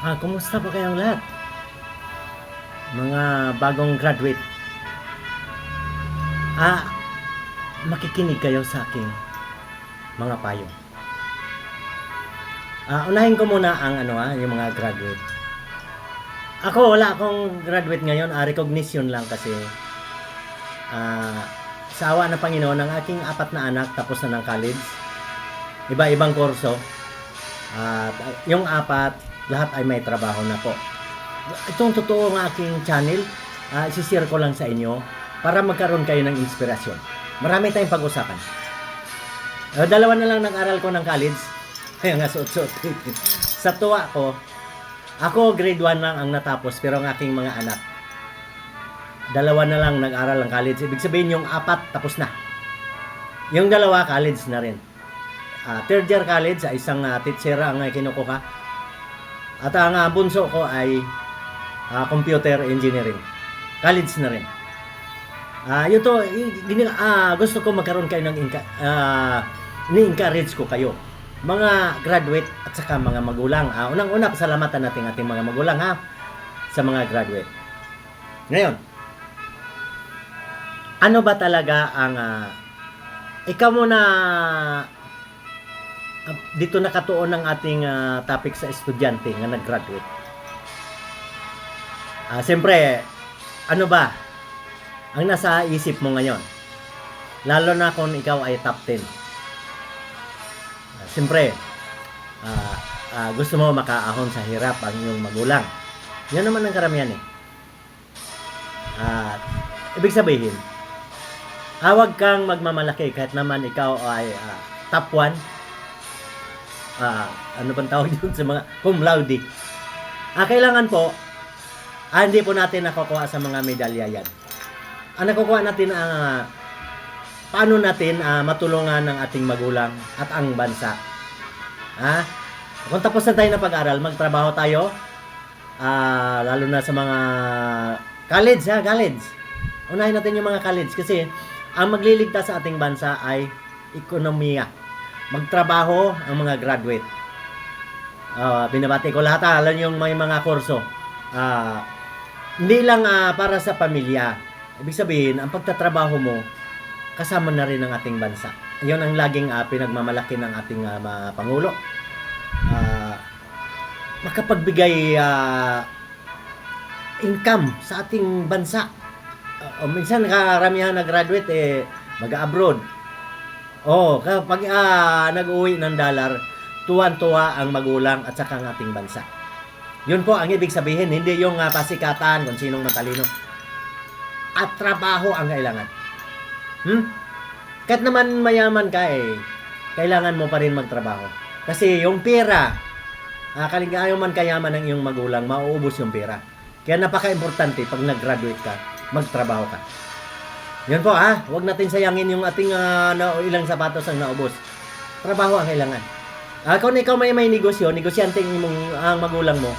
Ah, kumusta pa kayong lahat? Mga bagong graduate. Ah, makikinig kayo sa aking mga payo. Ah, unahin ko muna ang ano ah, yung mga graduate. Ako wala akong graduate ngayon, ah, recognition lang kasi ah, sa awa ng Panginoon, ang aking apat na anak tapos na ng college. Iba-ibang kurso. At ah, yung apat, lahat ay may trabaho na po. Itong totoo ng aking channel, uh, isishare ko lang sa inyo para magkaroon kayo ng inspirasyon. Marami tayong pag-usapan. Uh, dalawa na lang nag-aral ko ng college. Kaya nga suot-suot. sa tuwa ko, ako grade 1 lang ang natapos pero ang aking mga anak, dalawa na lang nag-aral ng college. Ibig sabihin yung apat tapos na. Yung dalawa college na rin. Ah, third year college, sa isang uh, teacher ang uh, kinukuha. At ang ah, bunso ko ay ah, computer engineering. College na rin. Ah, yun i- gini- ah, gusto ko magkaroon kayo ng ah, ni-encourage ko kayo. Mga graduate at saka mga magulang. Ah, unang-una, pasalamatan natin ating mga magulang ha sa mga graduate. Ngayon, ano ba talaga ang ah, ikaw muna ah, dito nakatuon ang ating ah, topic sa estudyante nga nag-graduate. Ah, siyempre, ano ba ang nasa isip mo ngayon? Lalo na kung ikaw ay top 10. Ah, siyempre, ah, ah, gusto mo makaahon sa hirap ang iyong magulang. Yan naman ang karamihan eh. Ah, ibig sabihin, Awag kang magmamalaki kahit naman ikaw ay ah, top 1. Ah, ano bang tawag yun sa mga cum laude? Ah, kailangan po, ah, hindi po natin nakukuha sa mga medalya yan. Ang nakukuha natin ang ah, paano natin ah, matulungan ng ating magulang at ang bansa. Ha? Kung tapos na tayo na pag-aral, magtrabaho tayo, ah, lalo na sa mga college, ha, college. Unahin natin yung mga college kasi ang magliligtas sa ating bansa ay ekonomiya. Magtrabaho ang mga graduate. Ah, binabati ko lahat, ah, alam yung may mga kurso. Ah, hindi lang ah, para sa pamilya. Ibig sabihin, ang pagtatrabaho mo, kasama na rin ang ating bansa. Yun ang laging ah, pinagmamalaki ng ating ah, mga Pangulo. Ah, makapagbigay ah, income sa ating bansa. Uh, minsan karamihan na graduate eh mag-abroad. Oh, kapag ah, nag-uwi ng dollar, tuwan-tuwa ang magulang at saka ang ating bansa. Yun po ang ibig sabihin, hindi yung ah, pasikatan kung sinong matalino. At trabaho ang kailangan. Hmm? Kahit naman mayaman ka eh, kailangan mo pa rin magtrabaho. Kasi yung pera, ah, kaligayaw man kayaman ng iyong magulang, mauubos yung pera. Kaya napaka-importante pag nag-graduate ka, magtrabaho ka. Yun po ha, huwag natin sayangin yung ating ah, na, ilang sapatos ang naubos. Trabaho ang kailangan. Ah, kung ikaw may may negosyo, negosyante ang imong ang magulang mo,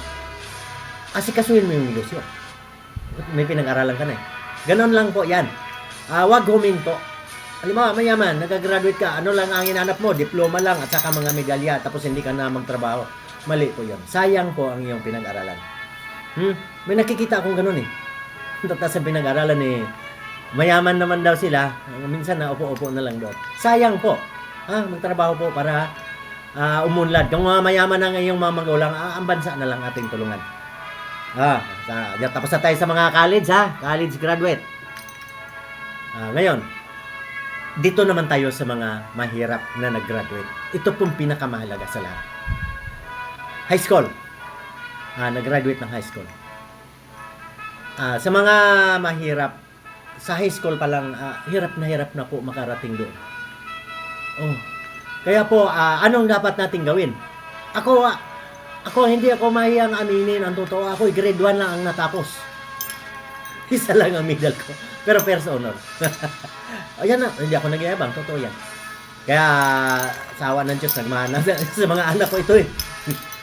asikasuhin mo yung negosyo. May pinag-aralan ka na eh. Ganon lang po yan. Ah, wag huminto. Halimbawa, mayaman, nag-graduate ka, ano lang ang hinanap mo? Diploma lang at saka mga medalya, tapos hindi ka na magtrabaho. Mali po yun. Sayang po ang iyong pinag-aralan. Hmm? May nakikita akong ganun eh. Tapos sa pinag-aralan eh, mayaman naman daw sila. Minsan na upo-upo na lang doon. Sayang po. Ah, magtrabaho po para ah, umunlad. Kung mga mayaman na ngayong mga magulang, ah, ang bansa na lang ating tulungan. Ah, sa, tapos na tayo sa mga college ha, college graduate. Ah, ngayon, dito naman tayo sa mga mahirap na nag-graduate. Ito pong pinakamahalaga sa lahat. High school. Ah, nag-graduate ng high school. Ah, sa mga mahirap, sa high school pa lang, ah, hirap na hirap na po makarating doon. Oh. Kaya po, ah, anong dapat nating gawin? Ako, ah, ako hindi ako mahiyang aminin ang totoo. Ako, grade 1 lang ang natapos. Isa lang ang medal ko. Pero first honor. Ayan na, hindi ako nagyayabang. Totoo yan. Kaya, sa awa ng Diyos, nagmana sa, mga anak ko ito eh.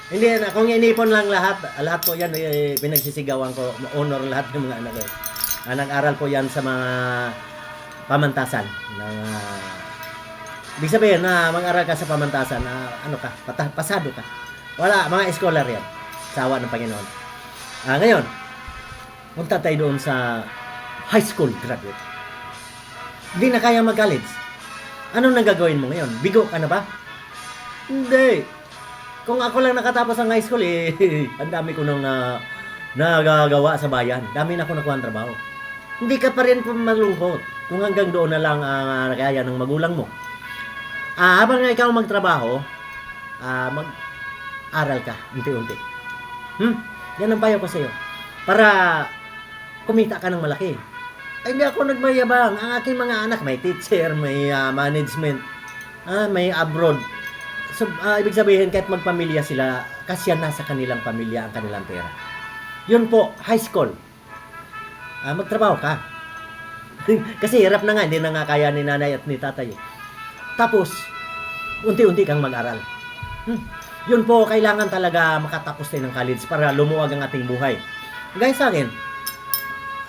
Hindi kung inipon lang lahat, lahat po yan, eh, pinagsisigawan ko, honor lahat ng mga anak ko. Ah, nag-aral po yan sa mga pamantasan. Ng, ah, ibig sabihin na mag-aral ka sa pamantasan, na ano ka, pata, pasado ka. Wala, mga scholar yan. sa awa ng Panginoon. Ah, ngayon, punta tayo doon sa high school graduate. Hindi na kaya mag-college. Anong nang gagawin mo ngayon? Bigo ka na ba? Hindi. Kung ako lang nakatapos ng high school, eh, ang dami ko nang ah, nagagawa sa bayan. Dami na ako nakuha ng trabaho. Hindi ka pa rin malungkot kung hanggang doon na lang ang kaya ng magulang mo. Ah, habang ikaw magtrabaho, ah, mag-aral ka unti-unti. Hmm? Yan ang payo ko sa iyo. Para kumita ka ng malaki. Ay, hindi ako nagmayabang. Ang aking mga anak, may teacher, may ah, management, ah, may abroad. So, ah, ibig sabihin, kahit magpamilya sila, kasya na sa kanilang pamilya ang kanilang pera. Yun po, high school. Ah, magtrabaho ka. Kasi hirap na nga, hindi na nga kaya ni nanay at ni tatay. Tapos, unti-unti kang mag-aral. Hmm. Yun po, kailangan talaga makatapos tayo ng college para lumuwag ang ating buhay. Gaya sa akin,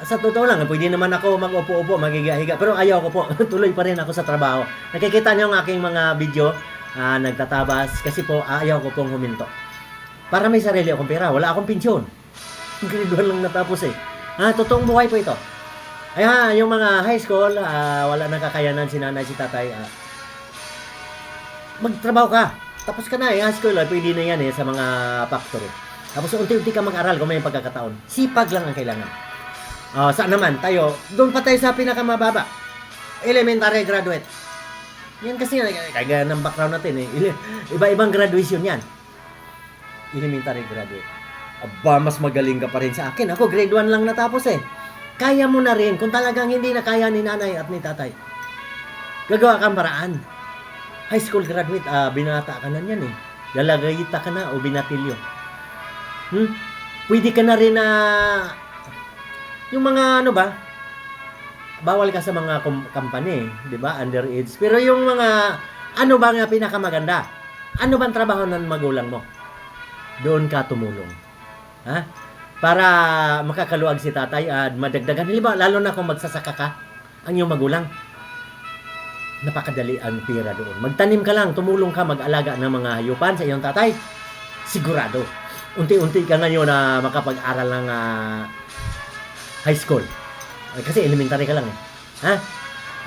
sa totoo lang, pwede naman ako mag-upo-upo, magiga-higa. Pero ayaw ko po, tuloy pa rin ako sa trabaho. Nakikita niyo ang aking mga video, ah, nagtatabas, kasi po ayaw ko pong huminto. Para may sarili akong pera, wala akong pensyon. Grade 1 lang natapos eh. Ha, totoong buhay po ito. Ay ha, yung mga high school, ah, wala nang kakayanan si nanay, si tatay. ah, magtrabaho ka. Tapos ka na eh, high school, ah, pwede na yan eh, sa mga factory. Tapos unti-unti ka mag-aral kung may pagkakataon. Sipag lang ang kailangan. Oh, saan naman tayo? Doon pa tayo sa pinakamababa. Elementary graduate. Yan kasi kaya ng background natin eh. Iba-ibang graduation yan. Elementary graduate. Aba, mas magaling ka pa rin sa akin. Ako, grade 1 lang natapos eh. Kaya mo na rin kung talagang hindi na kaya ni nanay at ni tatay. Gagawa kang paraan. High school graduate, ah, binata ka na yan eh. Lalagayita ka na o binatilyo. Hmm? Pwede ka na rin na yung mga ano ba? Bawal ka sa mga company, 'di ba? Underage. Pero yung mga ano ba nga pinakamaganda? Ano bang trabaho ng magulang mo? Doon ka tumulong. Ha? Para makakaluwag si tatay at madagdagan. Halimbawa, lalo na kung magsasaka ka, ang iyong magulang. Napakadali ang pira doon. Magtanim ka lang, tumulong ka, mag-alaga ng mga hayupan sa iyong tatay. Sigurado. Unti-unti ka ngayon na makapag-aral ng ah, high school. Kasi elementary ka lang eh. Ha?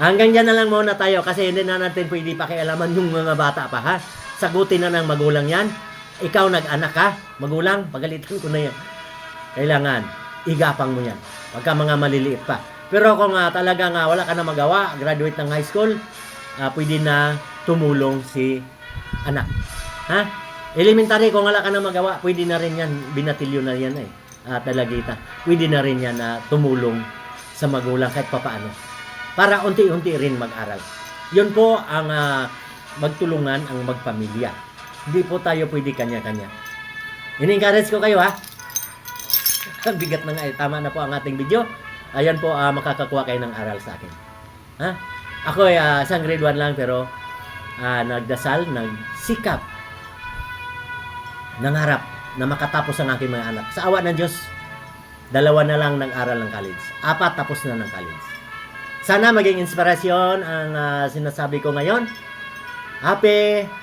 Hanggang dyan na lang muna tayo kasi hindi na natin pwede pakialaman yung mga bata pa ha. Sagutin na ng magulang yan. Ikaw nag-anak ka, magulang, pagalitan ko na yan. Kailangan, igapang mo yan. Huwag ka mga maliliit pa. Pero kung uh, talaga nga wala ka na magawa, graduate ng high school, ah, pwede na tumulong si anak. Ha? Elementary, kung wala ka na magawa, pwede na rin yan, binatilyo na yan eh. At dalagita. Pwede na rin yan na tumulong sa magulang kahit papaano. Para unti-unti rin mag-aral. Yun po ang ah, magtulungan ang magpamilya. Hindi po tayo pwede kanya-kanya. In-encourage ko kayo ha. Bigat na nga eh. Tama na po ang ating video. Ayan po, ah, makakakuha kayo ng aral sa akin. Ha? Ako ay ah, isang grade 1 lang pero ah, nagdasal, nagsikap, nangarap na makatapos ang aking mga anak. Sa awa ng Diyos, dalawa na lang nag-aral ng college. Apat tapos na ng college. Sana maging inspirasyon ang ah, sinasabi ko ngayon. Happy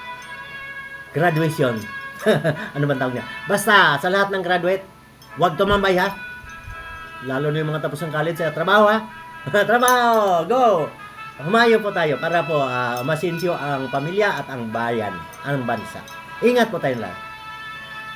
graduation. ano bang tawag niya? Basta, sa lahat ng graduate, huwag tumambay ha. Lalo na yung mga tapos ng college, sa trabaho ha. trabaho! Go! Humayo po tayo para po uh, masinsyo ang pamilya at ang bayan, ang bansa. Ingat po tayo lahat.